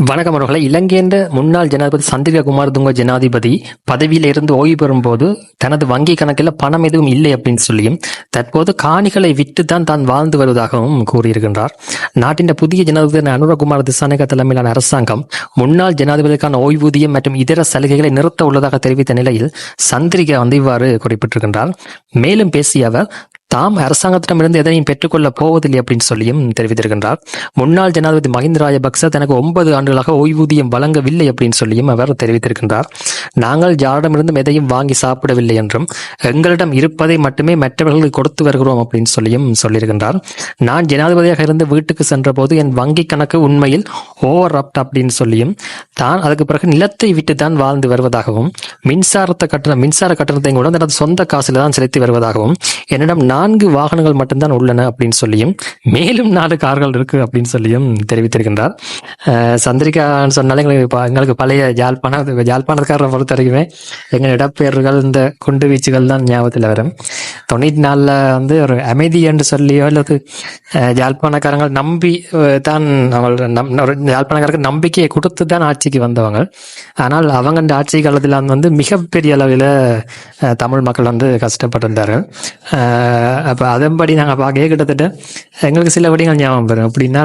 வணக்கம் அவர்களை. இலங்கையின் முன்னாள் ஜனாதிபதி சந்திரிகா துங்க ஜனாதிபதி பதவியில் இருந்து ஓய்வு பெறும்போது தனது வங்கி கணக்கில் பணம் எதுவும் இல்லை அப்படின்னு சொல்லியும் தற்போது காணிகளை விட்டு தான் தான் வாழ்ந்து வருவதாகவும் கூறியிருக்கின்றார். நாட்டின் புதிய ஜனாதிபதி அனுரகுமார் திசானக தலைமையிலான அரசாங்கம் முன்னாள் ஜனாதிபதிக்கான ஓய்வூதியம் மற்றும் இதர சலுகைகளை நிறுத்த உள்ளதாக தெரிவித்த நிலையில் சந்திரிகா வந்து இவ்வாறு குறிப்பிட்டிருக்கின்றார். மேலும் பேசிய அவர் தாம் அரசாங்கத்திடமிருந்து எதையும் பெற்றுக்கொள்ளப் போவதில்லை அப்படின்னு சொல்லியும் தெரிவித்திருக்கின்றார். முன்னாள் ஜனாதிபதி மஹிந்த ராஜபக்ச தனக்கு ஒன்பது ஆண்டுகளாக ஓய்வூதியம் வழங்கவில்லை அப்படின்னு சொல்லியும் அவர் தெரிவித்திருக்கின்றார். நாங்கள் யாரிடமிருந்தும் எதையும் வாங்கி சாப்பிடவில்லை என்றும் எங்களிடம் இருப்பதை மட்டுமே மற்றவர்களுக்கு கொடுத்து வருகிறோம் அப்படின்னு சொல்லியும் சொல்லியிருக்கின்றார். நான் ஜனாதிபதியாக இருந்து வீட்டுக்கு சென்றபோது என் வங்கி கணக்கு உண்மையில் ஓவர் அப்ட் அப்படின்னு சொல்லியும் தான் அதுக்கு பிறகு நிலத்தை விட்டு தான் வாழ்ந்து வருவதாகவும் மின்சாரத்தை கட்டண மின்சார கட்டணத்தை கூட தனது சொந்த காசில் தான் செலுத்தி வருவதாகவும் என்னிடம் நான்கு வாகனங்கள் மட்டும்தான் உள்ளன அப்படின்னு சொல்லியும் மேலும் நாலு கார்கள் இருக்கு அப்படின்னு சொல்லியும் தெரிவித்திருக்கின்றார். சந்திரிகான்னு சொன்னாலே எங்களுக்கு எங்களுக்கு பழைய யாழ்ப்பாண யாழ்ப்பாணக்காரரை பொறுத்த வரைக்குமே எங்கள் இடப்பெயர்கள் இந்த குண்டு வீச்சுகள் தான் ஞாபகத்தில் வரும். தொண்ணூற்றி நாலில் வந்து ஒரு அமைதி என்று சொல்லியோ அல்லது அஹ், நம்பி தான் அவங்க நம் ஒரு யாழ்ப்பாணக்காரருக்கு நம்பிக்கையை கொடுத்து தான் ஆட்சிக்கு வந்தவங்க. ஆனால் அவங்க இந்த ஆட்சி காலத்தில் வந்து மிகப்பெரிய அளவில் தமிழ் மக்கள் வந்து கஷ்டப்பட்டிருந்தார்கள். அப்போ அதன்படி நாங்கள் பார்க்க கிட்டத்தட்ட எங்களுக்கு சில விடயங்கள் ஞாபகம் வரும். அப்படின்னா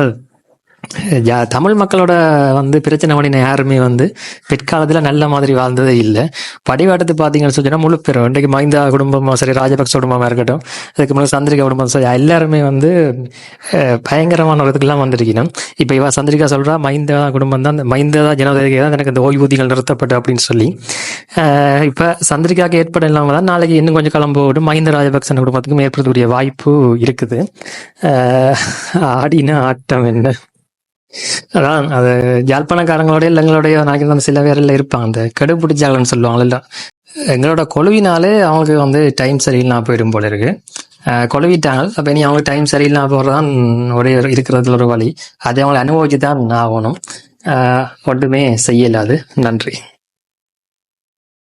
தமிழ் மக்களோட வந்து பிரச்சனை பண்ணின யாருமே வந்து பிற்காலத்தில் நல்ல மாதிரி வாழ்ந்ததே இல்லை. படிவாட்டத்து பார்த்தீங்கன்னு சொன்னால் முழு பேரும். இன்றைக்கு மைந்தா குடும்பமாக சரி ராஜபக்ச குடும்பமாக இருக்கட்டும் அதுக்கு முன்னாடி சந்திரிகா குடும்பம் சரி எல்லாருமே வந்து பயங்கரமான ஒரு இதுக்கெல்லாம் வந்திருக்கணும். இப்போ இவா சந்திரிகா சொல்கிறா மைந்தா குடும்பம் தான் மஹிந்தா தான் ஜனாதிபதி தான் எனக்கு இந்த ஓய்வூதியங்கள் நிறுத்தப்பட்டு அப்படின்னு சொல்லி. இப்போ சந்திரிகாவுக்கு சந்திரிகாக்கு ஏற்பட இல்லாமல் தான் நாளைக்கு இன்னும் கொஞ்சம் கிளம்போடு மஹிந்த ராஜபக்சன் குடும்பத்துக்கும் ஏற்படக்கூடிய வாய்ப்பு இருக்குது. அஹ், ஆடின ஆட்டம் என்ன? அதான் அது யாழ்ப்பாணக்காரங்களோட இல்லை எங்களுடைய சில பேரில் இருப்பாங்க. அந்த கெடுபிடிச்சாங்கன்னு சொல்லுவாங்கல்ல எங்களோட கொழுவினாலே அவங்களுக்கு வந்து டைம் சரியில்லாம போயிடும் போல இருக்கு. கொழுவிட்டாங்க. அப்போ இனி அவங்களுக்கு டைம் சரியில்லாம போகிறதான் ஒரே ஒரு இருக்கிறதுல ஒரு வழி. அதை அவங்களை அனுபவிச்சு தான் ஆகணும் ஒன்றுமே செய்யலாது நன்றி.